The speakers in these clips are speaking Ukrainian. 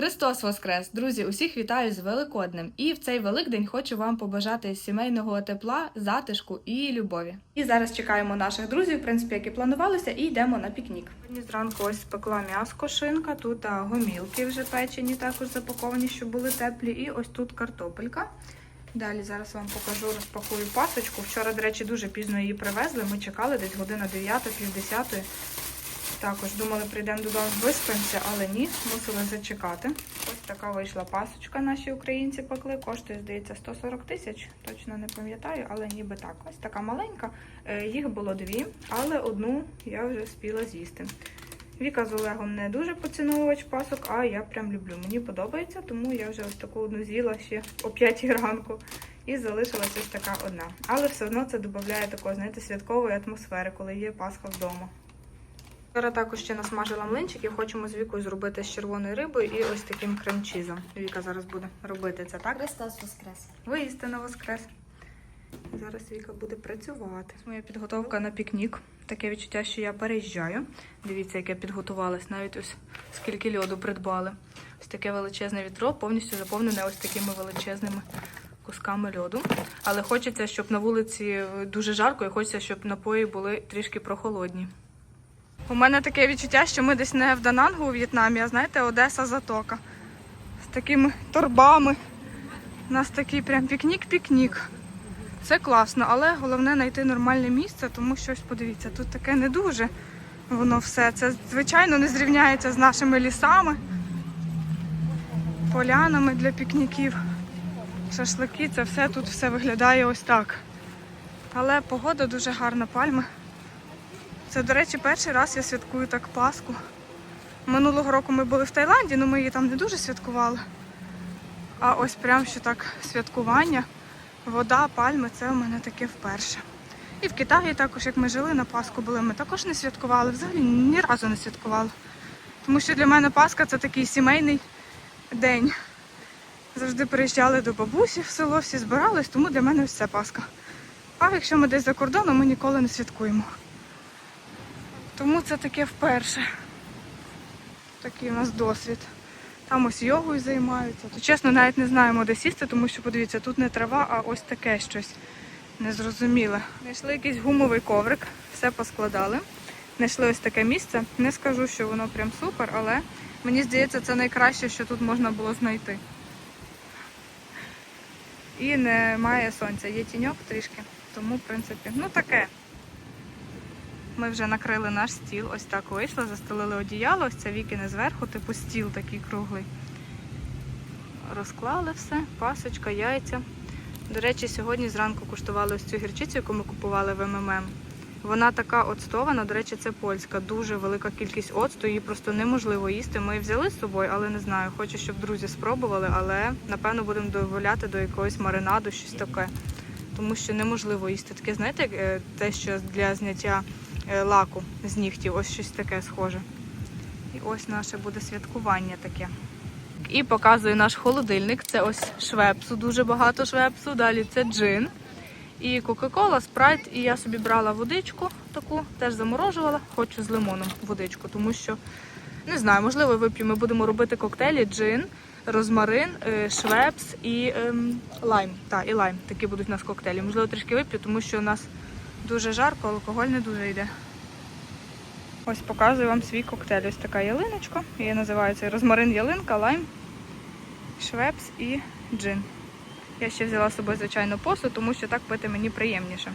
Христос Воскрес! Друзі, усіх вітаю з Великоднем. І в цей Великдень хочу вам побажати сімейного тепла, затишку і любові. І зараз чекаємо наших друзів, в принципі, як і планувалося, і йдемо на пікнік. Сьогодні зранку ось спекла м'яско, шинка, тут а, гомілки вже печені, також запаковані, щоб були теплі. І ось тут картопелька. Далі зараз вам покажу, розпакую пасочку. Вчора, до речі, дуже пізно її привезли. Ми чекали десь година 9, пів 10. Також думали, прийдемо додому, виспимося, але ні, мусили зачекати. Ось така вийшла пасочка. Наші українці пекли. Коштує, здається, 140 тисяч. Точно не пам'ятаю, але ніби так. Ось така маленька. Е, Їх було дві, але одну я вже спіла з'їсти. Віка з Олегом не дуже поціновувач пасок, а я прям люблю. Мені подобається, тому я вже ось таку одну з'їла ще о 5 ранку. І залишилась ось така одна. Але все одно це додає такої, знаєте, святкової атмосфери, коли є Пасха вдома. Вчора також ще насмажила млинчиків, хочемо з Вікою зробити з червоною рибою і ось таким крем-чізом. Віка зараз буде робити це, так? Христос Воскрес. Воістина воскрес. Зараз Віка буде працювати. Моя підготовка на пікнік. Таке відчуття, що я переїжджаю. Дивіться, як я підготувалась. Навіть ось скільки льоду придбали. Ось таке величезне вітро, повністю заповнене ось такими величезними кусками льоду. Але хочеться, щоб на вулиці дуже жарко, і хочеться, щоб напої були трішки прохолодні. У мене таке відчуття, що ми десь не в Данангу у В'єтнамі, а знаєте, Одеса Затока. З такими торбами. У нас такий прям пікнік-пікнік. Це класно, але головне знайти нормальне місце, тому що ось подивіться, тут таке не дуже воно все. Це, звичайно, не зрівняється з нашими лісами, полянами для пікніків. Шашлики, це все тут все виглядає ось так. Але погода дуже гарна, пальми. Це, до речі, перший раз я святкую так Пасху. Минулого року ми були в Таїланді, але ми її там не дуже святкували. А ось прям що так святкування, вода, пальми це у мене таке вперше. І в Китаї також, як ми жили на Пасху були, ми також не святкували, взагалі ні разу не святкували. Тому що для мене Пасха це такий сімейний день. Завжди приїжджали до бабусі в село, всі збирались, тому для мене це Пасха. А якщо ми десь за кордоном, ми ніколи не святкуємо. Тому це таке вперше. Такий у нас досвід. Там ось йогою займаються. То чесно, навіть не знаємо, де сісти, тому що подивіться, тут не трава, а ось таке щось незрозуміле. Знайшли якийсь гумовий коврик, все поскладали. Знайшли ось таке місце. Не скажу, що воно прям супер, але мені здається, це найкраще, що тут можна було знайти. І немає сонця, є тіньок трішки. Тому, в принципі, ну таке. Ми вже накрили наш стіл, ось так вийшло, застелили одіяло, ось це вікине зверху, типу стіл такий круглий. Розклали все, пасочка, яйця. До речі, сьогодні зранку куштували ось цю гірчицю, яку ми купували в МММ. Вона така оцтована, до речі, це польська, дуже велика кількість оцту, її просто неможливо їсти. Ми її взяли з собою, але не знаю. Хочу, щоб друзі спробували, але напевно будемо дозволяти до якогось маринаду, щось таке. Тому що неможливо їсти. Таке, знаєте, е, те, що для зняття лаку з нігтів, ось щось таке схоже. І ось наше буде святкування таке. І показую наш холодильник. Це ось швепсу, дуже багато швепсу. Далі це джин. І Кока-Кола, спрайт. І я собі брала водичку таку, теж заморожувала. Хочу з лимоном водичку, тому що не знаю, можливо, вип'ю. Ми будемо робити коктейлі, джин, розмарин, е, швепс і ем, лайм. Так, і лайм. Такі будуть у нас коктейлі. Можливо, трішки вип'ю, тому що у нас дуже жарко, алкоголь не дуже йде. Ось показую вам свій коктейль. Ось така ялиночка. Її називається розмарин ялинка, лайм, швепс і джин. Я ще взяла з собою, звичайно, посуд, тому що так пити мені приємніше.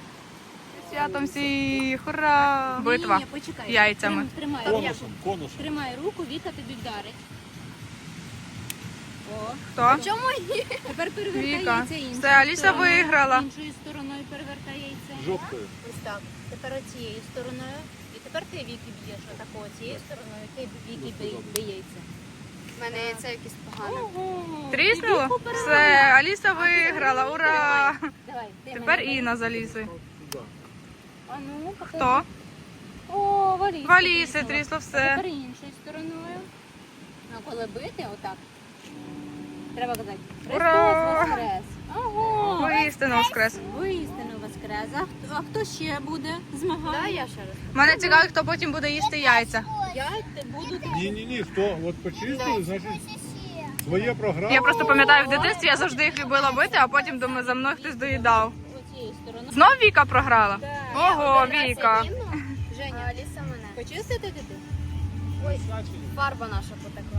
Святом всіх! Ура! Битва. Ні, ні, почекай. Яйцями. Тримай, Конусом, конусом. тримай руку, Віка тобі вдарить. О. Хто? Чому ні? Тепер Віка. яйця іншою Все, Аліса стороною. виграла. Іншою стороною перевертай яйце. Жопкою. Ось так. Тепер оцією стороною. І тепер ти Віки б'єш. Отако цією стороною. Ти Віки бий, яйце. У мене яйце якесь погане. Ого. Тріснуло? Все. Аліса виграла, ура! Давай, ти Тепер мене. Інна з Алісою. А ну, покажи. Хто? О, Валіса. В Аліси тріснула. трісло А все. Тепер іншою стороною. А коли бити, отак. Треба казати. Ура! Христос Воскрес. Ого! Воістину воскрес. Воістину Воскрес. А, хто- а хто ще буде змагати? Да, я ще раз. Мене цікаво, хто потім буде їсти яйця. Я те буду. Ні, ні, ні, хто от почистили, значить Своє програма. Я просто пам'ятаю в дитинстві, я завжди їх любила бити, а потім думаю, за мною хтось доїдав. Стороною. Знов Віка програла? Ого, Віка. Женя, Аліса мене. Почистити дитину? Ой, фарба наша потекла.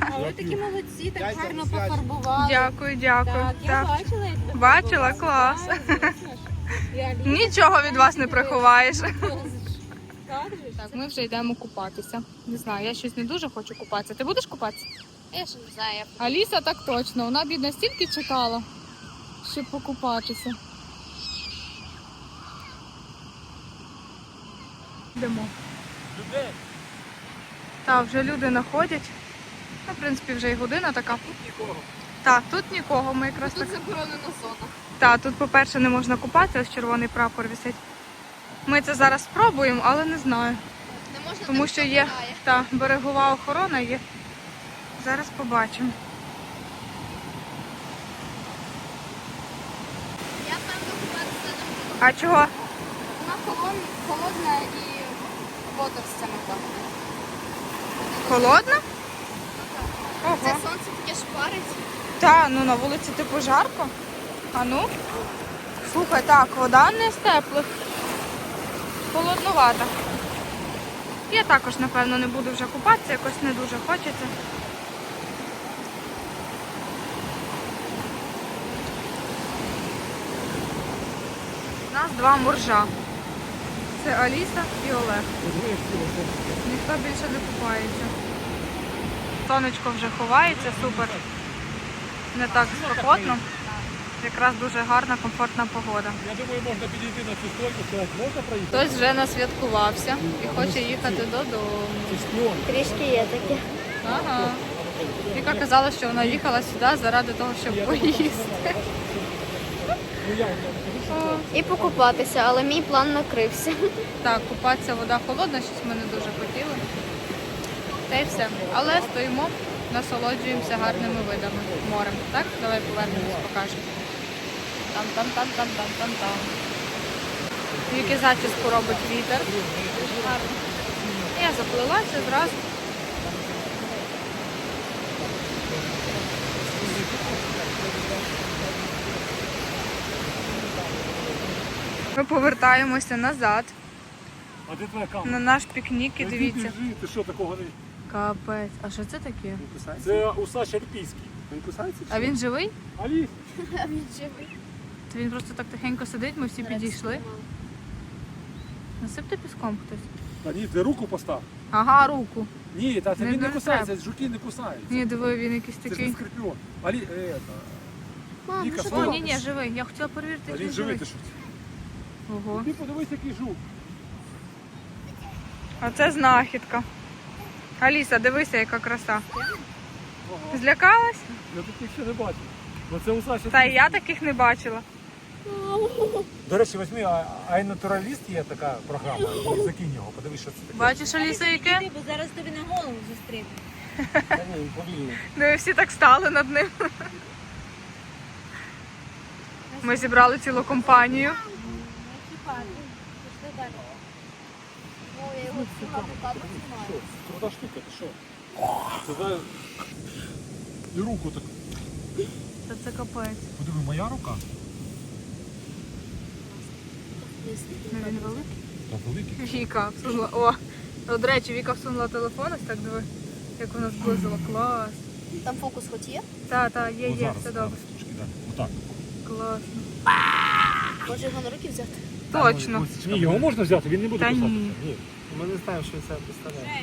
А ви такі молодці, так гарно пофарбували. Дякую, дякую. Так, я Так. бачила, як ви Бачила, клас. Так, звісно ж. І Аліса Нічого від вас не приховаєш. Так же ж. Так, ми вже йдемо купатися. Не знаю, я щось не дуже хочу купатися. Ти будеш купатися? Я ж не знаю, Аліса так точно. Вона бідна стільки чекала, щоб покупатися. Йдемо. Так, вже люди находять. Ну, в принципі, вже і година така. Тут нікого. Так, тут нікого. Ми якраз так. заборонена зона. Так, тут, по-перше, не можна купатися, ось червоний прапор висить. Ми це зараз спробуємо, але не знаю. Не можна Тому що є та берегова охорона є. Зараз побачимо. Я не буду. А чого? Вона холодна, холодна і водоростями пахне. Холодно? Ого. Це сонце таке шпарить. Та, ну на вулиці типу жарко. А ну. Слухай, так, вода не з теплих. Холоднувата. Я також, напевно, не буду вже купатися, якось не дуже хочеться. У нас два моржа. Це Аліса і Олег. Ніхто більше не купається. Сонечко вже ховається, супер. Не так спекотно. Якраз дуже гарна, комфортна погода. Я думаю, можна підійти на цю стойку, сказати, можна проїхати? Хтось вже насвяткувався і хоче їхати додому. Трішки є таке. Ага. Віка казала, що вона їхала сюди заради того, щоб поїсти. І покупатися, але мій план накрився. Так, купатися, вода холодна, щось ми не дуже. Та й все. Але стоїмо, насолоджуємося гарними видами морем. Так? Давай повернемось, покажемо. Там, там, там, там, там, там, там. Віки зачіску робить вітер. Гарно. Я заплилася зразу. Ми повертаємося назад А де твоя камера? на наш пікнік і дивіться. Ти що такого не Капець. А що це таке? Це усач альпійський. Він кусається? чи А він живий? Аліс. А він живий. То він просто так тихенько сидить, ми всі підійшли. Насипте піском хтось. Та ні, ти руку постав. Ага, руку. Ні, та це Не- він не не кусається, жуки не кусаються. Ні, диви, він якийсь Це ж не такий. скорпіон. Алі, е, та. Мам, Віка, ну що. О, ти ні, ні, живий. Я хотіла перевірити, А чи він він живий, живий. ти що? Ого. Ти подивись, який жук. А це знахідка. Аліса, дивися, яка краса. Злякалась? Я таких ще не бачив. Бо це усач Та й я таких не бачила. До речі, візьми а- айнатураліст є така програма. Закинь його, подивись, що це таке. Бачиш, Аліса, яке? Бо зараз тобі на голову зустріне. Та ні, він повільний. Ну і всі так стали над ним. Ми зібрали цілу компанію. Екіпаж. Пішли далі. Його знімаю. Крута штука, ти що? Це за... І руку так. Та це капець. Подиви, моя рука. Ну він великий. Та великий. Віка всунула. О, О, до речі, Віка всунула телефон, ось так диви, як вона зблизила. Клас. Там фокус хоч є? Та, та, є, є, зараз, все зараз, добре. трошки, да. Отак. Класно. Може його на руки взяти? Точно. Ні, його можна взяти, він не буде Та ні. Ми не знаємо, що це представляє.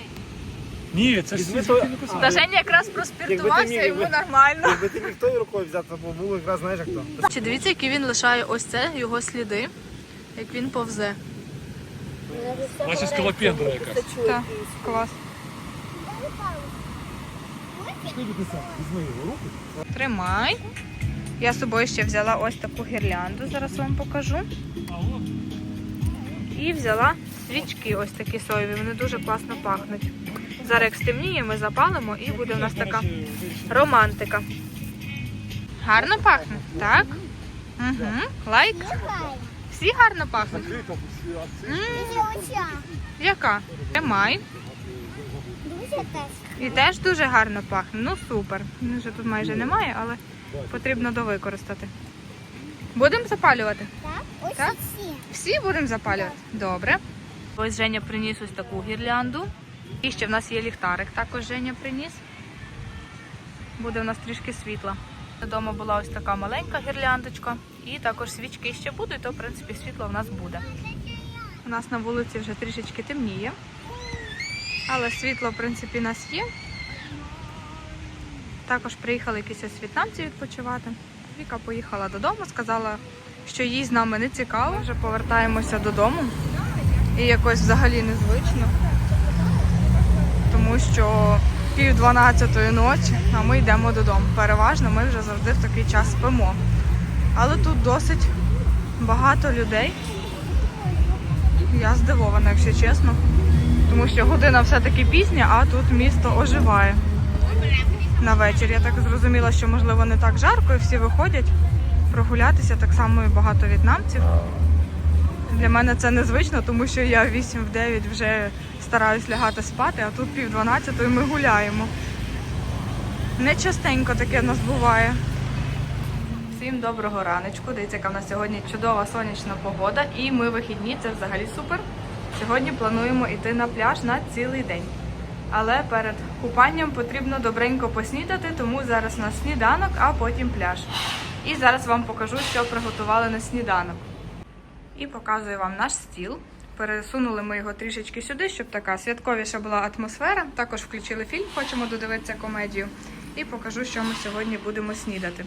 Ні, це ж Візьми то-. Та Женя якраз проспіртувався, йому нормально. Якби ти міг тою рукою взяти, то було якраз знаєш як то. Чи дивіться, які він лишає ось це, його сліди, як він повзе. Бачиш, скалопендра якась. Так, клас. Тримай. Я з собою ще взяла ось таку гірлянду, зараз вам покажу. І взяла свічки ось такі соєві, вони дуже класно пахнуть. Зараз як стемніє, ми запалимо і буде в нас така романтика. Гарно пахне, так? Угу. Лайк. Всі гарно пахнуть. Ці- М, Яка? Тримай. І теж дуже гарно пахне. Ну супер. Вже тут майже немає, але потрібно довикористати. Будемо запалювати? Так? Ось Так? всі. Всі будемо запалювати? Добре. Ось Женя приніс ось таку гірлянду. І ще в нас є ліхтарик, також Женя приніс. Буде в нас трішки світла. Вдома була ось така маленька гірляндочка. І також свічки ще будуть, то в принципі світло в нас буде. У нас на вулиці вже трішечки темніє. Але світло, в принципі, у нас є. Також приїхали якісь ось в'єтнамці відпочивати. Віка поїхала додому, сказала, що їй з нами не цікаво. Вже повертаємося додому. І якось взагалі незвично. Тому що пів дванадцятої ночі, а ми йдемо додому. Переважно ми вже завжди в такий час спимо. Але тут досить багато людей. Я здивована, якщо чесно. Тому що година все-таки пізня, а тут місто оживає на вечір. Я так зрозуміла, що можливо не так жарко, і всі виходять прогулятися. Так само і багато в'єтнамців. Для мене це незвично, тому що я 8 в 9 вже стараюсь лягати спати, а тут пів 12 ми гуляємо. Не частенько таке нас буває. Всім доброго раночку. Дивіться, яка в нас сьогодні чудова сонячна погода, і ми вихідні, це взагалі супер. Сьогодні плануємо йти на пляж на цілий день. Але перед купанням потрібно добренько поснідати, тому зараз у нас сніданок, а потім пляж. І зараз вам покажу, що приготували на сніданок. І показую вам наш стіл. Пересунули ми його трішечки сюди, щоб така святковіша була атмосфера. Також включили фільм, хочемо додивитися комедію. І покажу, що ми сьогодні будемо снідати.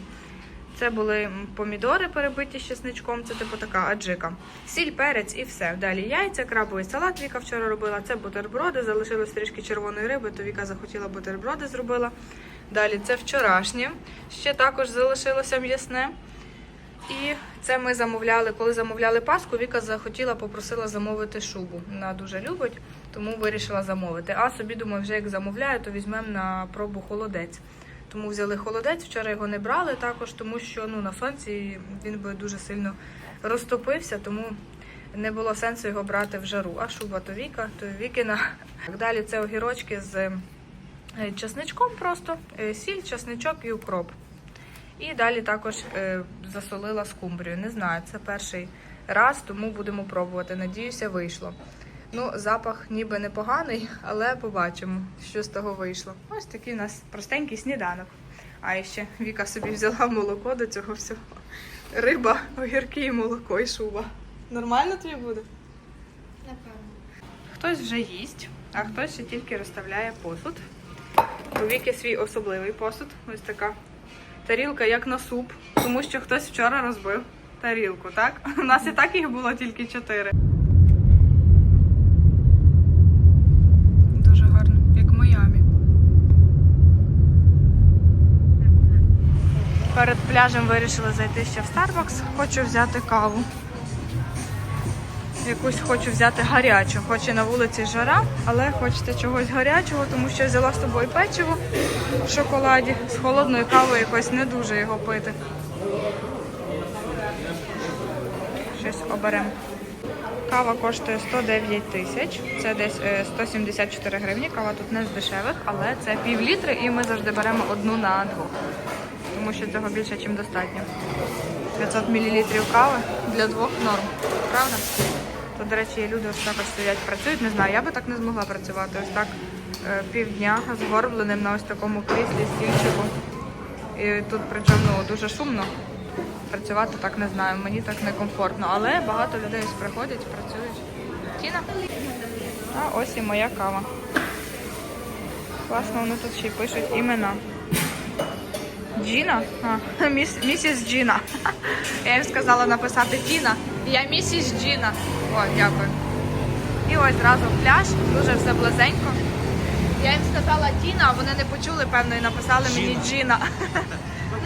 Це були помідори перебиті з чесничком, це типу така аджика. Сіль, перець і все. Далі яйця, крабовий салат Віка вчора робила. Це бутерброди, залишилось трішки червоної риби, то Віка захотіла бутерброди зробила. Далі це вчорашнє. Ще також залишилося м'ясне. І це ми замовляли, коли замовляли паску, Віка захотіла, попросила замовити шубу. Вона дуже любить, тому вирішила замовити. А собі думаю, вже як замовляю, то візьмемо на пробу холодець. Тому взяли холодець. Вчора його не брали також, тому що ну, на сонці він би дуже сильно розтопився, тому не було сенсу його брати в жару. А шуба то Віка, то Вікіна. Далі це огірочки з е, чесничком просто, е, сіль, чесничок і укроп. І далі також е, засолила скумбрію. Не знаю, це перший раз, тому будемо пробувати. Надіюся, вийшло. Ну, запах ніби непоганий, але побачимо, що з того вийшло. Ось такий у нас простенький сніданок. А ще Віка собі взяла молоко до цього всього. Риба, огірки і молоко і шуба. Нормально тобі буде? Напевно. Хтось вже їсть, а хтось ще тільки розставляє посуд. У Віки свій особливий посуд. Ось така тарілка, як на суп, тому що хтось вчора розбив тарілку, так? У нас і так їх було тільки чотири. Дуже гарно, як в Майамі. Перед пляжем вирішили зайти ще в Starbucks. Хочу взяти каву. Якусь хочу взяти гарячу. Хоч і на вулиці жара, але хочеться чогось гарячого, тому що взяла з собою печиво в шоколаді. З холодною кавою якось не дуже його пити. Щось оберемо. Кава коштує 109 тисяч, це десь е, 174 гривні. Кава тут не з дешевих, але це пів літри і ми завжди беремо одну на двох. Тому що цього більше, ніж достатньо. 500 мл кави для двох норм. Правда? То, до речі, люди ось так ось стоять, працюють. Не знаю, я би так не змогла працювати. Ось так е, півдня згорбленим на ось такому кріслі, стільчику. І тут причому ну, дуже шумно. Працювати так не знаю, мені так некомфортно. Але багато людей приходять, працюють. Тіна. А ось і моя кава. Класно, вони тут ще й пишуть імена. Джіна? А, міс, місіс Джіна. Я їм сказала написати Тіна. Я місіс Джіна. О, дякую. І ось разом пляж, дуже все близенько. Я їм сказала Тіна, а вони не почули, певно, і написали мені Джіна.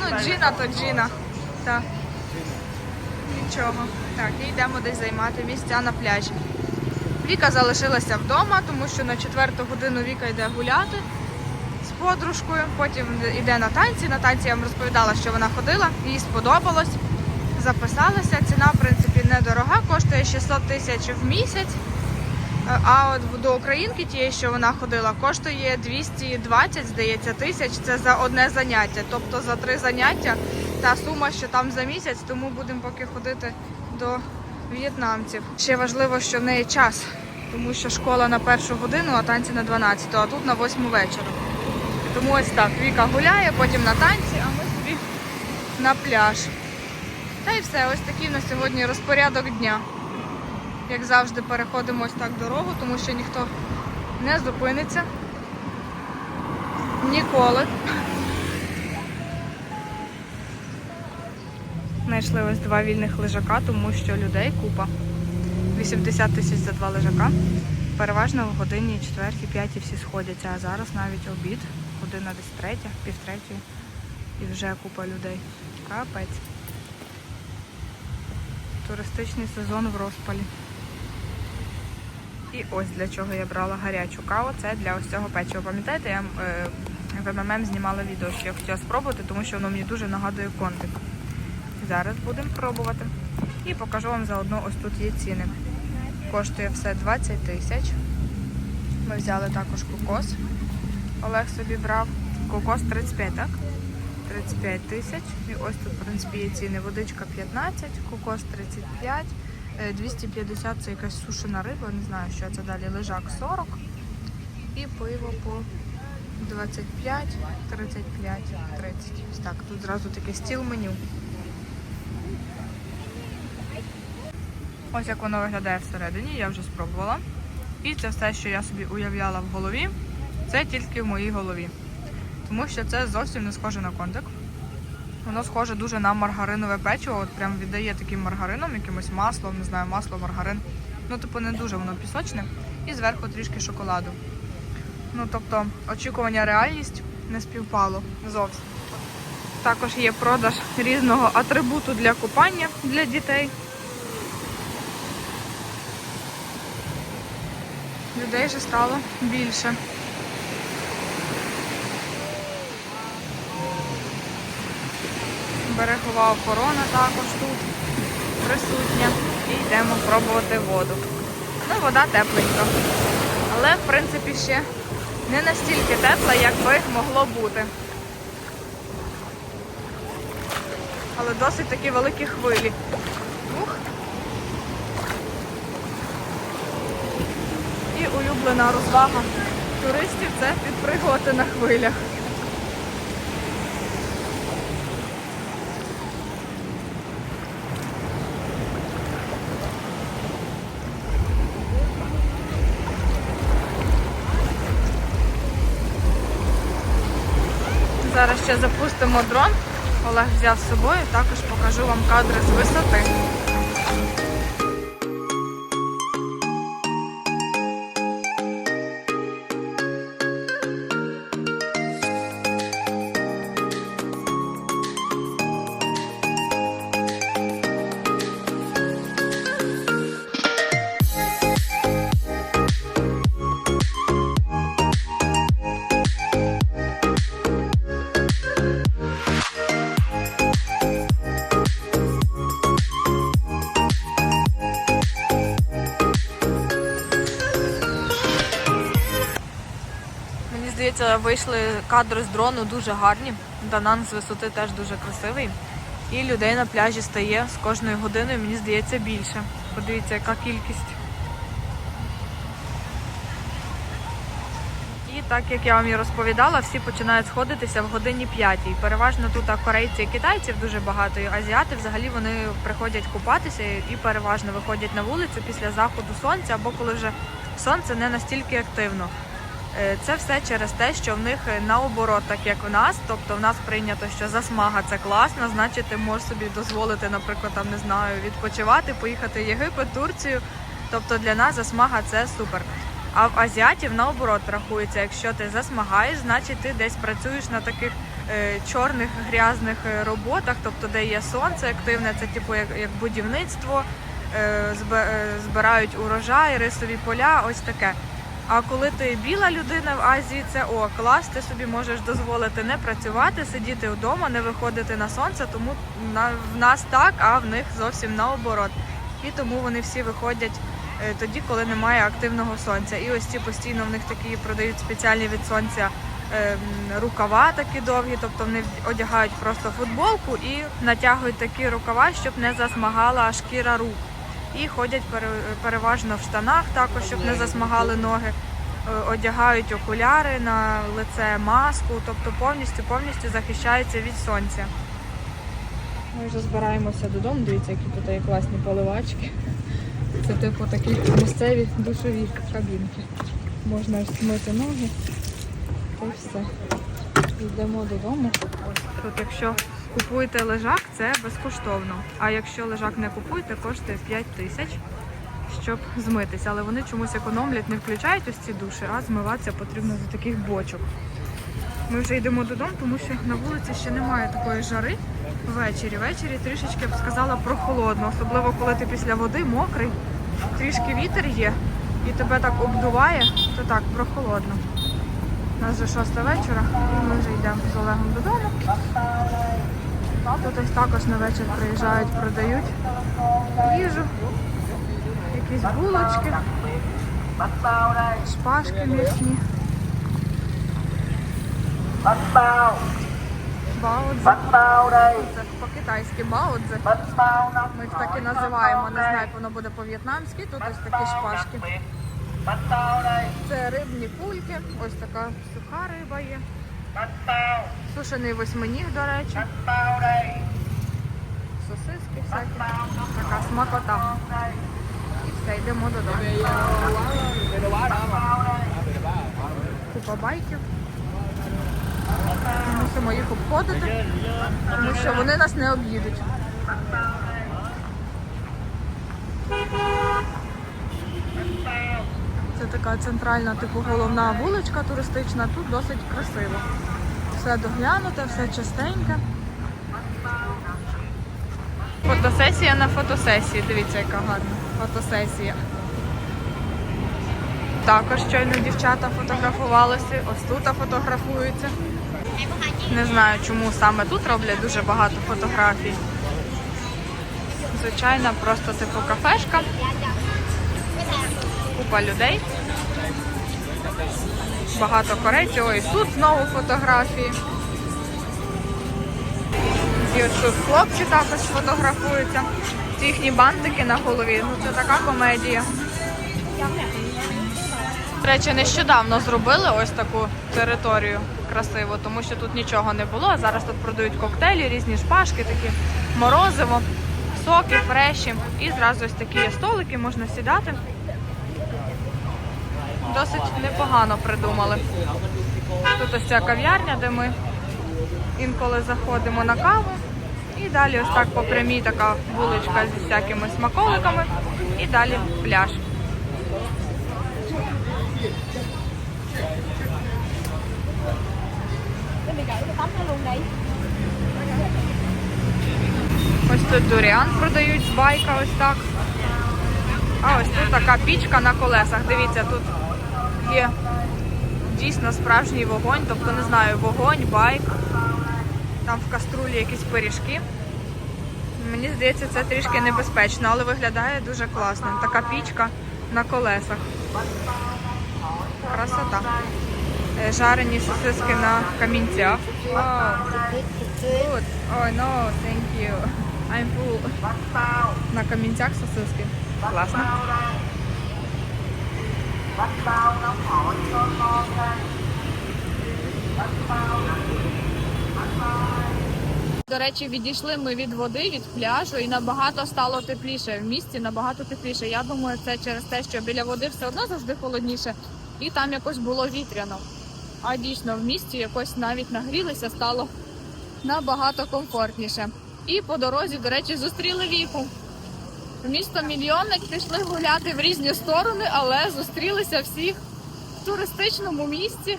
Ну, Джіна то Джіна. Так. Нічого. Так, і йдемо десь займати місця на пляжі. Віка залишилася вдома, тому що на четверту годину Віка йде гуляти з подружкою. Потім йде на танці. На танці я вам розповідала, що вона ходила, їй сподобалось. Записалася. Ціна, в принципі, недорога, коштує 600 тисяч в місяць. Е, А от до українки тієї, що вона ходила, коштує 220, здається, тисяч. Це за одне заняття. Тобто за три заняття та сума, що там за місяць, тому будемо поки ходити до в'єтнамців. Ще важливо, що в неї час, тому що школа на першу годину, а танці на 12, а тут на 8 вечора. Тому ось так. Віка гуляє, потім на танці, а ми собі на пляж. Та й все, ось такий на сьогодні розпорядок дня. Як завжди, переходимо ось так дорогу, тому що ніхто не зупиниться. Ніколи. Знайшли ось два вільних лежака, тому що людей купа. 80 тисяч за два лежака. Переважно в годині четвертій, п'ятій всі сходяться, а зараз навіть обід, година десь третя, півтретьої. І вже купа людей. Капець. Туристичний сезон в розпалі. І ось для чого я брала гарячу каву. Це для ось цього печива. Пам'ятаєте, я е, в МММ знімала відео, що я хотіла спробувати, тому що воно мені дуже нагадує контик. Зараз будемо пробувати. І покажу вам заодно ось тут є ціни. Коштує все 20 тисяч. Ми взяли також кокос. Олег собі брав. Кокос 35, так? 35 тисяч. І ось тут, в принципі, є ціни. Водичка 15, кокос 35, е, 250 це якась сушена риба, не знаю, що це далі. Лежак 40. І пиво по 25, 35, 30. Ось так, тут зразу таке стіл меню. Ось як воно виглядає всередині, я вже спробувала. І це все, що я собі уявляла в голові, це тільки в моїй голові. Тому що це зовсім не схоже на контик. Воно схоже дуже на маргаринове печиво, от прям віддає таким маргарином, якимось маслом, не знаю, масло, маргарин. Ну, типу, не дуже воно пісочне. І зверху трішки шоколаду. Ну, тобто, очікування реальність не співпало зовсім. Також є продаж різного атрибуту для купання для дітей. Людей вже стало більше. Берегова охорона також тут присутня. І йдемо пробувати воду. Ну, вода тепленька. Але, в принципі, ще не настільки тепла, як би могло бути. Але досить такі великі хвилі. Ух. І улюблена розвага туристів це підпригувати на хвилях. Зараз ще запустимо дрон. Олег взяв з собою, також покажу вам кадри з висоти. Здається, вийшли кадри з дрону дуже гарні. Данан з висоти теж дуже красивий. І людей на пляжі стає з кожною годиною, мені здається, більше. Подивіться, яка кількість. І так як я вам і розповідала, всі починають сходитися в годині п'ятій. Переважно тут корейці і китайців дуже багато. І азіати взагалі вони приходять купатися і переважно виходять на вулицю після заходу сонця або коли вже сонце не настільки активно. Е, Це все через те, що в них е, наоборот, так як у нас. Тобто в нас прийнято, що засмага це класно, значить ти можеш собі дозволити, наприклад, там не знаю, відпочивати, поїхати в Єгипет, Турцію. Тобто для нас засмага це супер. А в азіатів наоборот рахується, якщо ти засмагаєш, значить ти десь працюєш на таких е, чорних грязних е, роботах, тобто де є сонце активне, це типу як, як будівництво, е, збирають урожай, рисові поля, ось таке. А коли ти біла людина в Азії, це о, клас, ти собі можеш дозволити не працювати, сидіти вдома, не виходити на сонце, тому в нас так, а в них зовсім наоборот. І тому вони всі виходять е, тоді, коли немає активного сонця. І ось ці постійно в них такі продають спеціальні від сонця е, рукава такі довгі, тобто вони одягають просто футболку і натягують такі рукава, щоб не засмагала шкіра рук. І ходять переважно в штанах, також щоб не засмагали ноги. Е, Одягають окуляри на лице, маску, тобто повністю повністю захищаються від сонця. Ми вже збираємося додому. Дивіться, які тут є класні поливачки. Це типу такі місцеві душові кабінки. Можна ж змити ноги. Й все. Йдемо додому. Ось тут, якщо купуєте лежак, це безкоштовно. А якщо лежак не купуєте, коштує 5 тисяч, щоб змитися. Але вони чомусь економлять, не включають ось ці душі, а змиватися потрібно з таких бочок. Ми вже йдемо додому, тому що на вулиці ще немає такої жари ввечері. Ввечері трішечки я б сказала прохолодно, особливо коли ти після води мокрий, трішки вітер є і тебе так обдуває, то так прохолодно. У нас вже шоста вечора, і ми вже йдемо з Олегом додому. Тут ось також на вечір приїжджають, продають їжу, якісь булочки, шпажки м'ясні. Баудзе. По-китайськи баудзе. Ми їх так і називаємо. Не знаю, як воно буде по-в'єтнамськи. Тут ось такі шпажки. Це рибні кульки. Ось така суха риба є. Сушений восьминіг, до речі. Сосиски всякі. Така смакота. І все, йдемо додому. Купа байків. Мусимо їх обходити, тому що вони нас не об'їдуть. Це така центральна, типу головна вуличка туристична. Тут досить красиво. Все доглянуте, все чистеньке. Фотосесія на фотосесії. Дивіться, яка гарна фотосесія. Також щойно дівчата фотографувалися, ось тут фотографуються. Не знаю, чому саме тут роблять дуже багато фотографій. Звичайна, просто типу кафешка. Купа людей. Багато корейців. Ось тут знову фотографії. І от тут хлопці також фотографуються. Їхні бантики на голові. Ну це така комедія. До речі, нещодавно зробили ось таку територію красиву, тому що тут нічого не було. Зараз тут продають коктейлі, різні шпажки, такі морозиво, соки, фреші. І зразу ось такі столики, можна сідати. Досить непогано придумали. Тут ось ця кав'ярня, де ми інколи заходимо на каву. І далі ось так по прямій така вуличка зі всякими смаколиками. І далі пляж. Ось тут дуріан продають з байка, ось так. А ось тут така пічка на колесах. Дивіться, тут є дійсно справжній вогонь, тобто не знаю, вогонь, байк. Там в каструлі якісь пиріжки. Мені здається, це трішки небезпечно, але виглядає дуже класно. Така пічка на колесах. Красота. Е, Жарені сосиски на камінцях. Вау. Good. Oh thank you. I'm full. На камінцях сосиски. Класно. До речі, відійшли ми від води, від пляжу, і набагато стало тепліше. В місті набагато тепліше. Я думаю, це через те, що біля води все одно завжди холодніше, і там якось було вітряно. А дійсно в місті якось навіть нагрілися, стало набагато комфортніше. І по дорозі, до речі, зустріли віку. В Місто мільйонник пішли гуляти в різні сторони, але зустрілися всіх в туристичному місці,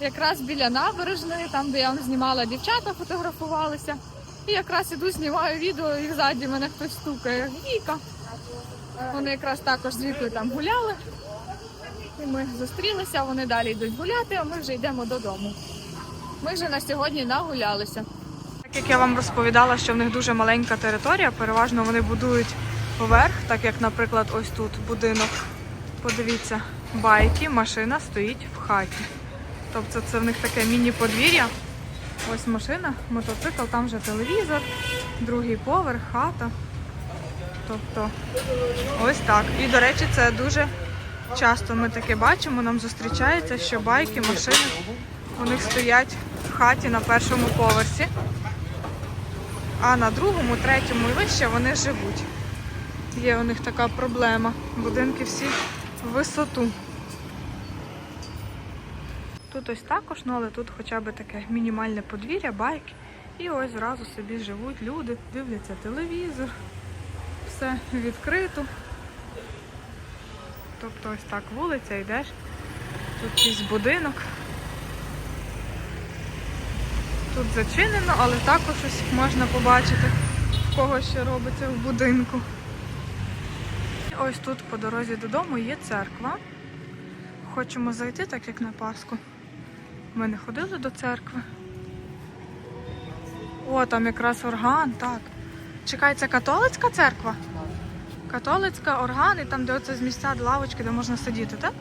якраз біля набережної, там, де я знімала дівчата, фотографувалися. І якраз іду, знімаю відео, і ззаді мене хтось стукає. Віка. Вони якраз також з Вікою там гуляли. І ми зустрілися, вони далі йдуть гуляти, а ми вже йдемо додому. Ми вже на сьогодні нагулялися. Так як я вам розповідала, що в них дуже маленька територія, переважно вони будують вверх, так як, наприклад, ось тут будинок. Подивіться, байки, машина стоїть в хаті. Тобто це в них таке міні-подвір'я. Ось машина, мотоцикл, там вже телевізор, другий поверх, хата. Тобто ось так. І, до речі, це дуже часто ми таке бачимо, нам зустрічається, що байки, машини у них стоять в хаті на першому поверсі, а на другому, третьому і вище вони живуть. Є у них така проблема. Будинки всі в висоту. Тут ось також, ну але тут хоча б таке мінімальне подвір'я, байки. І ось зразу собі живуть люди, дивляться телевізор, все відкрито. Тобто ось так вулиця, йдеш, тут якийсь будинок. Тут зачинено, але також ось можна побачити, в кого що робиться в будинку. Ось тут по дорозі додому є церква. Хочемо зайти, так як на Пасху. Ми не ходили до церкви. О, там якраз орган, так. Чекай, це католицька церква? Католицька орган, і там, де оце з місця лавочки, де можна сидіти, так?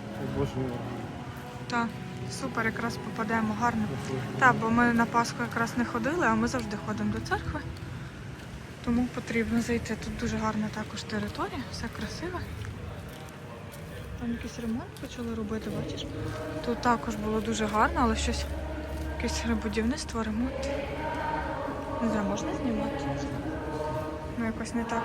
Так. Супер, якраз попадемо, гарно. Так, бо ми на Пасху якраз не ходили, а ми завжди ходимо до церкви. Тому потрібно зайти. Тут дуже гарна також територія, все красиве. Там якийсь ремонт почали робити, бачиш? Тут також було дуже гарно, але щось якесь будівництво, ремонт. Не знаю, можна знімати? Ну якось не так.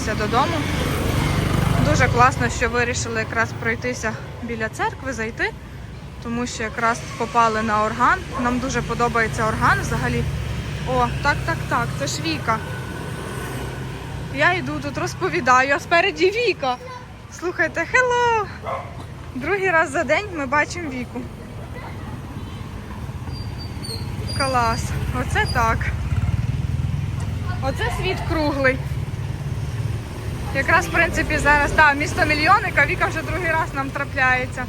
Повертаємося додому. Дуже класно, що вирішили якраз пройтися біля церкви, зайти, тому що якраз попали на орган. Нам дуже подобається орган взагалі. О, так, так, так, це ж Віка. Я йду тут розповідаю, а спереді Віка. Слухайте, хелло! Другий раз за день ми бачимо Віку. Клас. Оце так. Оце світ круглий. Якраз, в принципі, зараз так, місто мільйонника, Віка вже другий раз нам трапляється.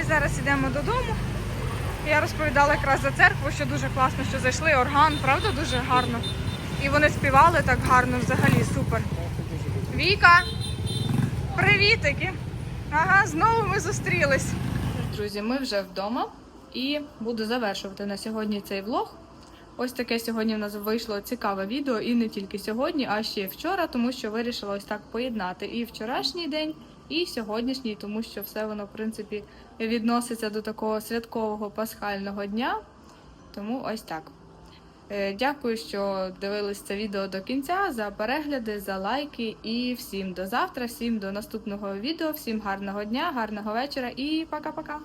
І зараз йдемо додому. Я розповідала якраз за церкву, що дуже класно, що зайшли. Орган, правда, дуже гарно. І вони співали так гарно, взагалі супер. Віка! Привітики! Ага, знову ми зустрілись. Друзі, ми вже вдома і буду завершувати на сьогодні цей влог. Ось таке сьогодні в нас вийшло цікаве відео, і не тільки сьогодні, а ще вчора, тому що вирішила ось так поєднати і вчорашній день, і сьогоднішній, тому що все воно, в принципі, відноситься до такого святкового пасхального дня. Тому ось так. Е, Дякую, що дивились це відео до кінця, за перегляди, за лайки і всім до завтра, всім до наступного відео, всім гарного дня, гарного вечора і пока-пока.